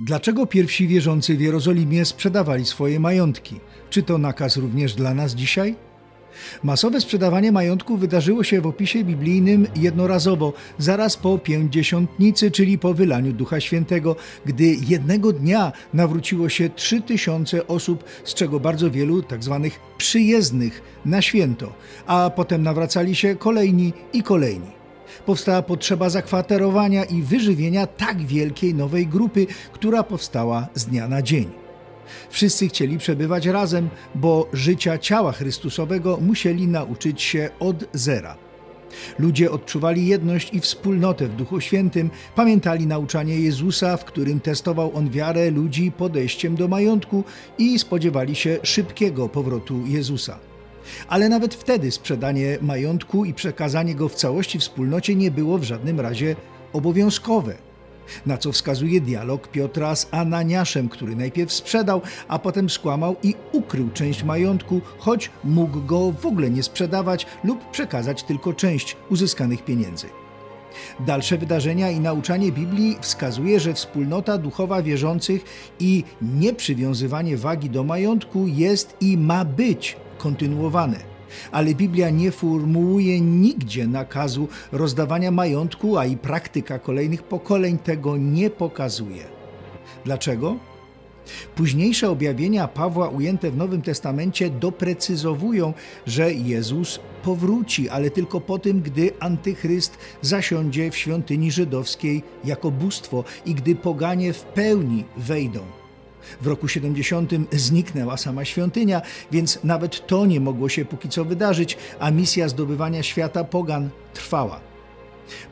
Dlaczego pierwsi wierzący w Jerozolimie sprzedawali swoje majątki? Czy to nakaz również dla nas dzisiaj? Masowe sprzedawanie majątku wydarzyło się w opisie biblijnym jednorazowo, zaraz po pięćdziesiątnicy, czyli po wylaniu Ducha Świętego, gdy jednego dnia nawróciło się trzy tysiące osób, z czego bardzo wielu tak zwanych przyjezdnych na święto, a potem nawracali się kolejni i kolejni powstała potrzeba zakwaterowania i wyżywienia tak wielkiej nowej grupy, która powstała z dnia na dzień. Wszyscy chcieli przebywać razem, bo życia ciała Chrystusowego musieli nauczyć się od zera. Ludzie odczuwali jedność i wspólnotę w Duchu Świętym, pamiętali nauczanie Jezusa, w którym testował on wiarę ludzi podejściem do majątku i spodziewali się szybkiego powrotu Jezusa. Ale nawet wtedy sprzedanie majątku i przekazanie go w całości wspólnocie nie było w żadnym razie obowiązkowe. Na co wskazuje dialog Piotra z Ananiaszem, który najpierw sprzedał, a potem skłamał i ukrył część majątku, choć mógł go w ogóle nie sprzedawać lub przekazać tylko część uzyskanych pieniędzy. Dalsze wydarzenia i nauczanie Biblii wskazuje, że wspólnota duchowa wierzących i nieprzywiązywanie wagi do majątku jest i ma być kontynuowane. Ale Biblia nie formułuje nigdzie nakazu rozdawania majątku, a i praktyka kolejnych pokoleń tego nie pokazuje. Dlaczego? Późniejsze objawienia Pawła ujęte w Nowym Testamencie doprecyzowują, że Jezus powróci, ale tylko po tym, gdy antychryst zasiądzie w świątyni żydowskiej jako bóstwo i gdy poganie w pełni wejdą. W roku 70 zniknęła sama świątynia, więc nawet to nie mogło się póki co wydarzyć, a misja zdobywania świata pogan trwała.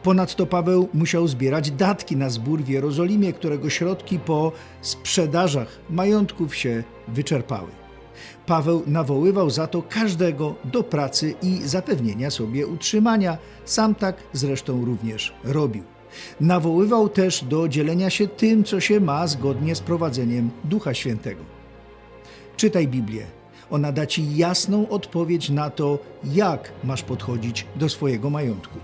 Ponadto Paweł musiał zbierać datki na zbór w Jerozolimie, którego środki po sprzedażach majątków się wyczerpały. Paweł nawoływał za to każdego do pracy i zapewnienia sobie utrzymania, sam tak zresztą również robił. Nawoływał też do dzielenia się tym, co się ma zgodnie z prowadzeniem Ducha Świętego. Czytaj Biblię. Ona da ci jasną odpowiedź na to, jak masz podchodzić do swojego majątku.